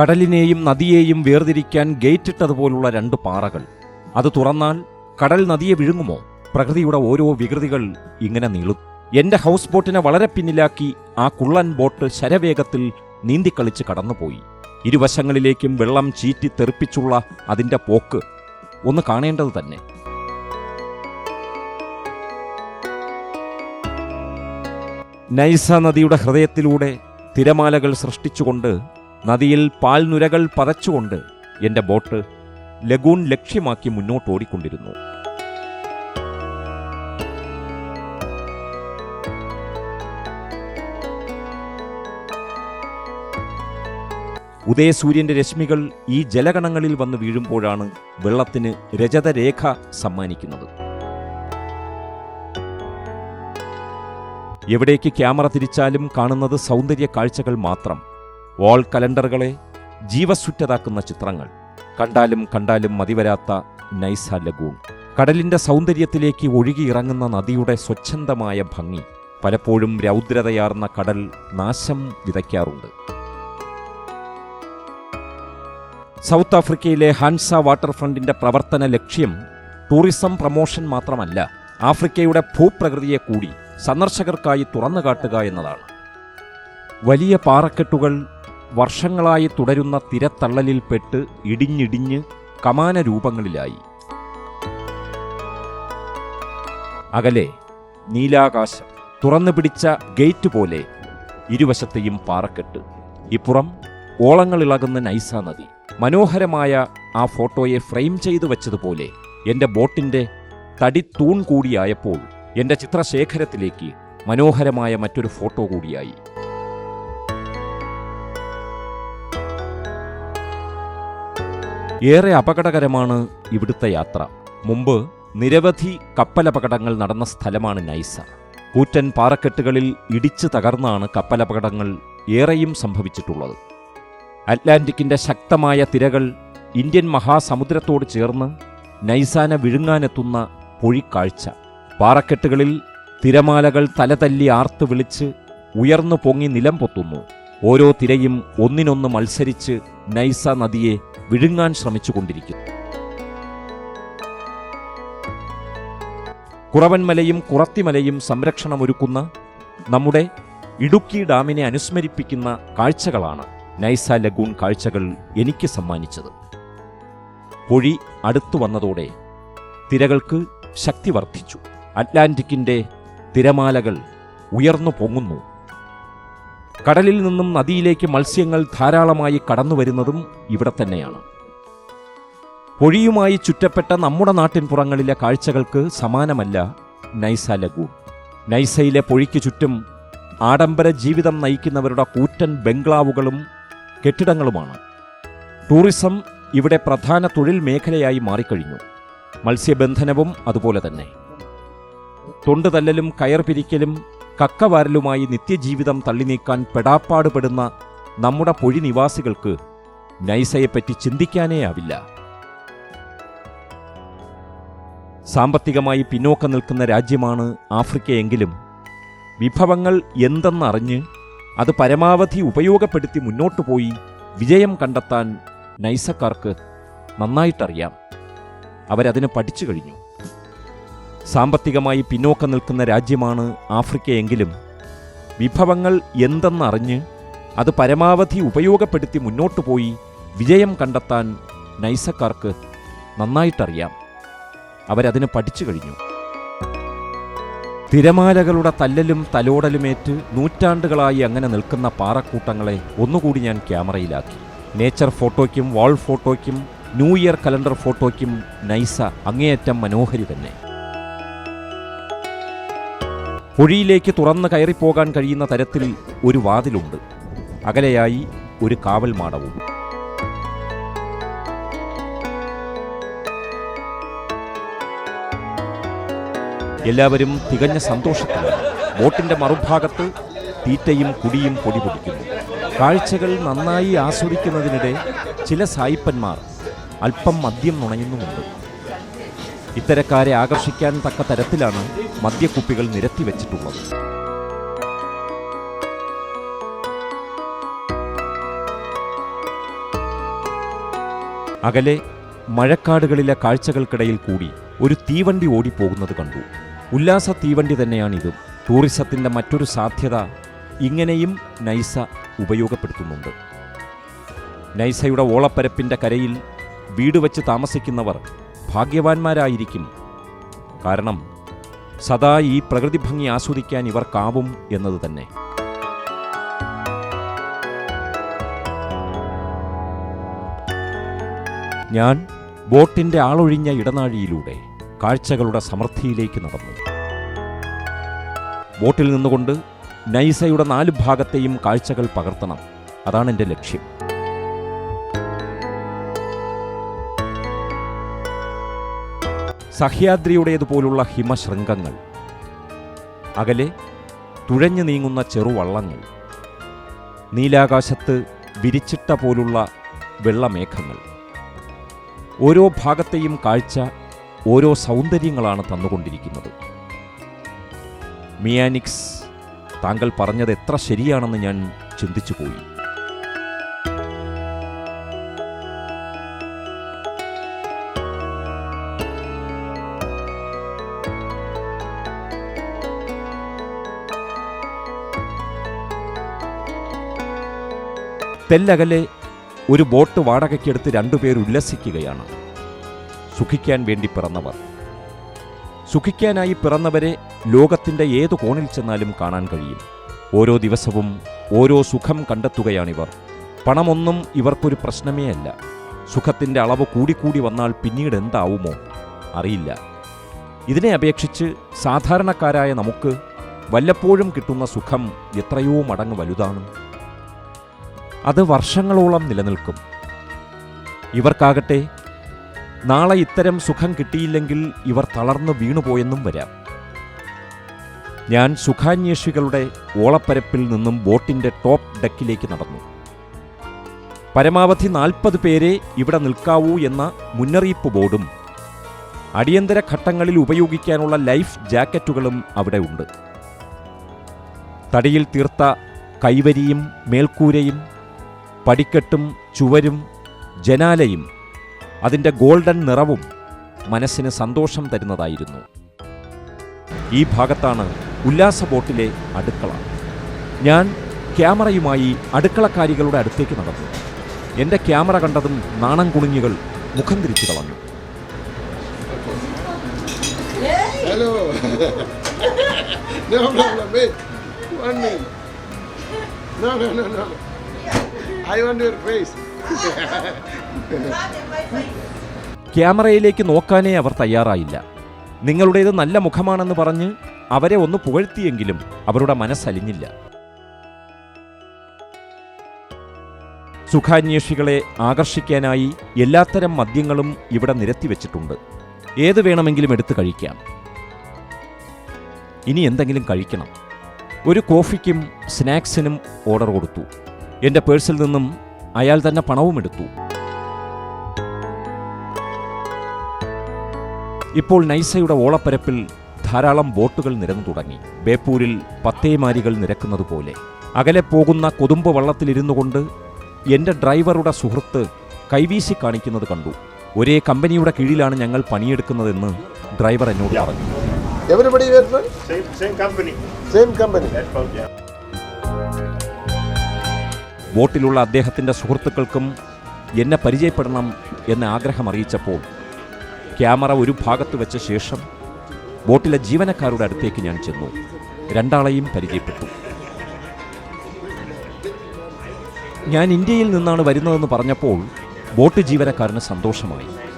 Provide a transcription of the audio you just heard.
കടലിനെയും നദിയെയും വേർതിരിക്കാൻ ഗേറ്റിട്ടതുപോലുള്ള രണ്ട് പാറകൾ. അത് തുറന്നാൽ കടൽ നദിയെ വിഴുങ്ങുമോ? പ്രകൃതിയുടെ ഓരോ വികൃതികൾ ഇങ്ങനെ നീളും. എന്റെ ഹൗസ് ബോട്ടിനെ വളരെ പിന്നിലാക്കി ആ കുള്ളൻ ബോട്ട് ശരവേഗത്തിൽ നീന്തിക്കളിച്ച് കടന്നുപോയി. ഇരുവശങ്ങളിലേക്കും വെള്ളം ചീറ്റി തെറിപ്പിച്ചുള്ള അതിന്റെ പോക്ക് ഒന്ന് കാണേണ്ടത് തന്നെ. നൈസ നദിയുടെ ഹൃദയത്തിലൂടെ തിരമാലകൾ സൃഷ്ടിച്ചുകൊണ്ട് നദിയിൽ പാൽനുരകൾ പതച്ചുകൊണ്ട് എന്റെ ബോട്ട് ലഗൂൺ ലക്ഷ്യമാക്കി മുന്നോട്ട് ഓടിക്കൊണ്ടിരുന്നു ഉദയസൂര്യന്റെ രശ്മികൾ ഈ ജലഗണങ്ങളിൽ വന്ന് വീഴുമ്പോഴാണ് വെള്ളത്തിന് രജതരേഖ സമ്മാനിക്കുന്നത്. എവിടേക്ക് ക്യാമറ തിരിച്ചാലും കാണുന്നത് സൗന്ദര്യ കാഴ്ചകൾ മാത്രം. വാൾ കലണ്ടറുകളെ ജീവസുറ്റതാക്കുന്ന ചിത്രങ്ങൾ. കണ്ടാലും കണ്ടാലും മതിവരാത്ത നൈസ ലഗൂൺ. കടലിന്റെ സൗന്ദര്യത്തിലേക്ക് ഒഴുകിയിറങ്ങുന്ന നദിയുടെ സ്വച്ഛന്തമായ ഭംഗി. പലപ്പോഴും രൗദ്രതയാർന്ന കടൽ നാശം വിതയ്ക്കാറുണ്ട്. സൗത്ത് ആഫ്രിക്കയിലെ ഹാൻസ വാട്ടർ ഫ്രണ്ടിന്റെ പ്രവർത്തന ലക്ഷ്യം ടൂറിസം പ്രമോഷൻ മാത്രമല്ല ആഫ്രിക്കയുടെ ഭൂപ്രകൃതിയെ കൂടി സന്ദർശകർക്കായി തുറന്നു കാട്ടുക എന്നതാണ്. വലിയ പാറക്കെട്ടുകൾ വർഷങ്ങളായി തുടരുന്ന തിരത്തള്ളലിൽപ്പെട്ട് ഇടിഞ്ഞിടിഞ്ഞ് കമാന രൂപങ്ങളിലായി അകലെ നീലാകാശം തുറന്നു പിടിച്ച ഗേറ്റ് പോലെ ഇരുവശത്തെയും പാറക്കെട്ട്. ഇപ്പുറം ഓളങ്ങളിളകുന്ന നൈസ നദി. മനോഹരമായ ആ ഫോട്ടോയെ ഫ്രെയിം ചെയ്തു വെച്ചതുപോലെ എന്റെ ബോട്ടിന്റെ തടി തടിത്തൂൺ കൂടിയായപ്പോൾ എന്റെ ചിത്രശേഖരത്തിലേക്ക് മനോഹരമായ മറ്റൊരു ഫോട്ടോ കൂടിയായി. ഏറെ അപകടകരമാണ് ഇവിടുത്തെ യാത്ര. മുമ്പ് നിരവധി കപ്പലപകടങ്ങൾ നടന്ന സ്ഥലമാണ് നൈസ. കൂറ്റൻ പാറക്കെട്ടുകളിൽ ഇടിച്ചു തകർന്നാണ് കപ്പലപകടങ്ങൾ ഏറെയും സംഭവിച്ചിട്ടുള്ളത്. അറ്റ്ലാന്റിക്കിന്റെ ശക്തമായ തിരകൾ ഇന്ത്യൻ മഹാസമുദ്രത്തോട് ചേർന്ന് നൈസാന വിഴുങ്ങാനെത്തുന്ന പൊഴിക്കാഴ്ച. പാറക്കെട്ടുകളിൽ തിരമാലകൾ തലതല്ലി ആർത്ത് വിളിച്ച് ഉയർന്നു പൊങ്ങി നിലം പൊത്തുന്നു. ഓരോ തിരയും ഒന്നിനൊന്ന് മത്സരിച്ച് നൈസ നദിയെ വിഴുങ്ങാൻ ശ്രമിച്ചുകൊണ്ടിരിക്കുന്നു. കുറവൻമലയും കുറത്തിമലയും സംരക്ഷണമൊരുക്കുന്ന നമ്മുടെ ഇടുക്കി ഡാമിനെ അനുസ്മരിപ്പിക്കുന്ന കാഴ്ചകളാണ് നൈസ ലഗൂൺ കാഴ്ചകൾ എനിക്ക് സമ്മാനിച്ചത്. പൊഴി അടുത്തു വന്നതോടെ തിരകൾക്ക് ശക്തി വർദ്ധിച്ചു. അറ്റ്ലാന്റിക്കിന്റെ തിരമാലകൾ ഉയർന്നു പൊങ്ങുന്നു. കടലിൽ നിന്നും നദിയിലേക്ക് മത്സ്യങ്ങൾ ധാരാളമായി കടന്നു വരുന്നതും ഇവിടെ തന്നെയാണ്. പൊഴിയുമായി ചുറ്റപ്പെട്ട നമ്മുടെ നാട്ടിൻ പുറങ്ങളിലെ കാഴ്ചകൾക്ക് സമാനമല്ല നൈസ ലഗൂൺ നൈസയിലെ പൊഴിക്ക് ചുറ്റും ആഡംബര ജീവിതം നയിക്കുന്നവരുടെ കൂറ്റൻ ബംഗ്ലാവുകളും കെട്ടിടങ്ങളുമാണ്. ടൂറിസം ഇവിടെ പ്രധാന തൊഴിൽ മേഖലയായി മാറിക്കഴിഞ്ഞു. മത്സ്യബന്ധനവും അതുപോലെ തന്നെ. തൊണ്ടുതല്ലലും കയർ പിരിക്കലും കക്കവാരലുമായി നിത്യജീവിതം തള്ളിനീക്കാൻ പെടാപ്പാടുപെടുന്ന നമ്മുടെ പൊഴി നിവാസികൾക്ക് നൈസയെപ്പറ്റി ചിന്തിക്കാനേ ആവില്ല സാമ്പത്തികമായി പിന്നോക്കം നിൽക്കുന്ന രാജ്യമാണ് ആഫ്രിക്കയെങ്കിലും വിഭവങ്ങൾ എന്തെന്നറിഞ്ഞ് അത് പരമാവധി ഉപയോഗപ്പെടുത്തി മുന്നോട്ടു പോയി വിജയം കണ്ടെത്താൻ നൈസക്കാർക്ക് നന്നായിട്ടറിയാം. അവരതിന് പഠിച്ചു കഴിഞ്ഞു. സാമ്പത്തികമായി പിന്നോക്കം നിൽക്കുന്ന രാജ്യമാണ് ആഫ്രിക്കയെങ്കിലും വിഭവങ്ങൾ എന്തെന്നറിഞ്ഞ് അത് പരമാവധി ഉപയോഗപ്പെടുത്തി മുന്നോട്ടു പോയി വിജയം കണ്ടെത്താൻ നൈസക്കാർക്ക് നന്നായിട്ടറിയാം. അവരതിന് പഠിച്ചു കഴിഞ്ഞു. തിരമാലകളുടെ തല്ലലും തലോടലുമേറ്റ് നൂറ്റാണ്ടുകളായി അങ്ങനെ നിൽക്കുന്ന പാറക്കൂട്ടങ്ങളെ ഒന്നുകൂടി ഞാൻ ക്യാമറയിലാക്കി. നേച്ചർ ഫോട്ടോയ്ക്കും വാൾ ഫോട്ടോയ്ക്കും ന്യൂ ഇയർ കലണ്ടർ ഫോട്ടോയ്ക്കും നൈസ അങ്ങേയറ്റം മനോഹരി തന്നെ. പൊഴിയിലേക്ക് തുറന്ന് കയറിപ്പോകാൻ കഴിയുന്ന തരത്തിൽ ഒരു വാതിലുണ്ട്. അകലെയായി ഒരു കാവൽ മാടവും. എല്ലാവരും തികഞ്ഞ സന്തോഷത്തിലാണ്. ബോട്ടിന്റെ മറുഭാഗത്ത് തീറ്റയും കുടിയും പൊടി പൊടിക്കുന്നു. കാഴ്ചകൾ നന്നായി ആസ്വദിക്കുന്നതിനിടെ ചില സായിപ്പന്മാർ അല്പം മദ്യം നുണയുന്നുമുണ്ട്. ഇത്തരക്കാരെ ആകർഷിക്കാൻ തക്ക തരത്തിലാണ് മദ്യക്കുപ്പികൾ നിരത്തി വെച്ചിട്ടുള്ളത്. അകലെ മഴക്കാടുകളിലെ കാഴ്ചകൾക്കിടയിൽ കൂടി ഒരു തീവണ്ടി ഓടിപ്പോകുന്നത് കണ്ടു. ഉല്ലാസ തീവണ്ടി തന്നെയാണിതും. ടൂറിസത്തിന്റെ മറ്റൊരു സാധ്യത ഇങ്ങനെയും നൈസ ഉപയോഗപ്പെടുത്തുന്നുണ്ട്. നൈസയുടെ ഓളപ്പരപ്പിന്റെ കരയിൽ വീട് വച്ച് താമസിക്കുന്നവർ ഭാഗ്യവാന്മാരായിരിക്കും. കാരണം സദാ ഈ പ്രകൃതി ഭംഗി ആസ്വദിക്കാൻ ഇവർക്കാവും എന്നത് തന്നെ. ഞാൻ ബോട്ടിന്റെ ആളൊഴിഞ്ഞ ഇടനാഴിയിലൂടെ കാഴ്ചകളുടെ സമൃദ്ധിയിലേക്ക് നടന്നു. ബോട്ടിൽ നിന്നുകൊണ്ട് നൈസയുടെ നാല് ഭാഗത്തെയും കാഴ്ചകൾ പകർത്തണം. അതാണ് എന്റെ ലക്ഷ്യം. സഹ്യാദ്രിയുടേതുപോലുള്ള ഹിമശൃംഗങ്ങൾ. അകലെ തുഴഞ്ഞു നീങ്ങുന്ന ചെറുവള്ളങ്ങൾ. നീലാകാശത്ത് വിരിച്ചിട്ട പോലുള്ള വെള്ളമേഘങ്ങൾ. ഓരോ ഭാഗത്തെയും കാഴ്ച ഓരോ സൗന്ദര്യങ്ങളാണ് തന്നുകൊണ്ടിരിക്കുന്നത്. മിയാനിക്സ് താങ്കൾ പറഞ്ഞത് എത്ര ശരിയാണെന്ന് ഞാൻ ചിന്തിച്ചുപോയി. തെല്ലകലെ ഒരു ബോട്ട് വാടകയ്ക്കെടുത്ത് രണ്ടുപേർ ഉല്ലസിക്കുകയാണ്. സുഖിക്കാൻ വേണ്ടി പിറന്നവർ. സുഖിക്കാനായി പിറന്നവരെ ലോകത്തിന്റെ ഏത് കോണിൽ ചെന്നാലും കാണാൻ കഴിയും. ഓരോ ദിവസവും ഓരോ സുഖം കണ്ടെത്തുകയാണിവർ. പണമൊന്നും ഇവർക്കൊരു പ്രശ്നമേ അല്ല. സുഖത്തിന്റെ അളവ് കൂടിക്കൂടി വന്നാൽ പിന്നീട് എന്താവുമോ? അറിയില്ല. ഇതിനെ അപേക്ഷിച്ച് സാധാരണക്കാരായ നമുക്ക് വല്ലപ്പോഴും കിട്ടുന്ന സുഖം എത്രയോ മടങ്ങ് വലുതാണ്. അത് വർഷങ്ങളോളം നിലനിൽക്കും. ഇവർക്കാകട്ടെ നാളെ ഇത്തരം സുഖം കിട്ടിയില്ലെങ്കിൽ ഇവർ തളർന്നു വീണുപോയെന്നും വരാം. ഞാൻ സുഖാന്വേഷികളുടെ ഓളപ്പരപ്പിൽ നിന്നും ബോട്ടിന്റെ ടോപ്പ് ഡെക്കിലേക്ക് നടന്നു. പരമാവധി നാൽപ്പത് പേരെ ഇവിടെ നിൽക്കാവൂ എന്ന മുന്നറിയിപ്പ് ബോർഡും അടിയന്തര ഘട്ടങ്ങളിൽ ഉപയോഗിക്കാനുള്ള ലൈഫ് ജാക്കറ്റുകളും അവിടെ ഉണ്ട്. തടിയിൽ തീർത്ത കൈവരിയും മേൽക്കൂരയും പടിക്കെട്ടും ചുവരും ജനാലയും അതിന്റെ ഗോൾഡൻ നിറവും മനസ്സിന് സന്തോഷം തരുന്നതായിരുന്നു. ഈ ഭാഗത്താണ് ഉല്ലാസ ബോട്ടിലെ അടുക്കള. ഞാൻ ക്യാമറയുമായി അടുക്കളക്കാരികളുടെ അടുത്തേക്ക് നടന്നു. എന്റെ ക്യാമറ കണ്ടതും നാണം കുണുങ്ങികൾ മുഖം തിരിച്ചു കളഞ്ഞു. Hello. I want your face. ക്യാമറയിലേക്ക് നോക്കാനേ അവർ തയ്യാറായില്ല. നിങ്ങളുടേത് നല്ല മുഖമാണെന്ന് പറഞ്ഞ് അവരെ ഒന്ന് പുകഴ്ത്തിയെങ്കിലും അവരുടെ മനസ്സലിഞ്ഞില്ല. സുഖാന്വേഷികളെ ആകർഷിക്കാനായി എല്ലാത്തരം മദ്യങ്ങളും ഇവിടെ നിരത്തിവെച്ചിട്ടുണ്ട് ഏത് വേണമെങ്കിലും എടുത്തു കഴിക്കാം. ഇനി എന്തെങ്കിലും കഴിക്കണം. ഒരു കോഫിക്കും സ്നാക്സിനും ഓർഡർ കൊടുത്തു. എന്റെ പേഴ്സിൽ നിന്നും അയാൾ തന്നെ പണവും എടുത്തു. ഇപ്പോൾ നൈസയുടെ ഓളപ്പരപ്പിൽ ധാരാളം ബോട്ടുകൾ നിരന്നു തുടങ്ങി. ബേപ്പൂരിൽ പത്തേമാരികൾ നിരക്കുന്നത് പോലെ. അകലെ പോകുന്ന കൊതുമ്പ് വള്ളത്തിലിരുന്നു കൊണ്ട് എന്റെ ഡ്രൈവറുടെ സുഹൃത്ത് കൈവീശി കാണിക്കുന്നത് കണ്ടു. ഒരേ കമ്പനിയുടെ കീഴിലാണ് ഞങ്ങൾ പണിയെടുക്കുന്നതെന്ന് ഡ്രൈവർ എന്നോട് പറഞ്ഞു. ബോട്ടിലുള്ള അദ്ദേഹത്തിന്റെ സുഹൃത്തുക്കൾക്കും എന്നെ പരിചയപ്പെടണം എന്ന് ആഗ്രഹം അറിയിച്ചപ്പോൾ ക്യാമറ ഒരു ഭാഗത്ത് വെച്ച ശേഷം ബോട്ടിലെ ജീവനക്കാരുടെ അടുത്തേക്ക് ഞാൻ ചെന്നു. രണ്ടാളെയും പരിചയപ്പെട്ടു. ഞാൻ ഇന്ത്യയിൽ നിന്നാണ് വരുന്നതെന്ന് പറഞ്ഞപ്പോൾ ബോട്ട് ജീവനക്കാരന് സന്തോഷമായി.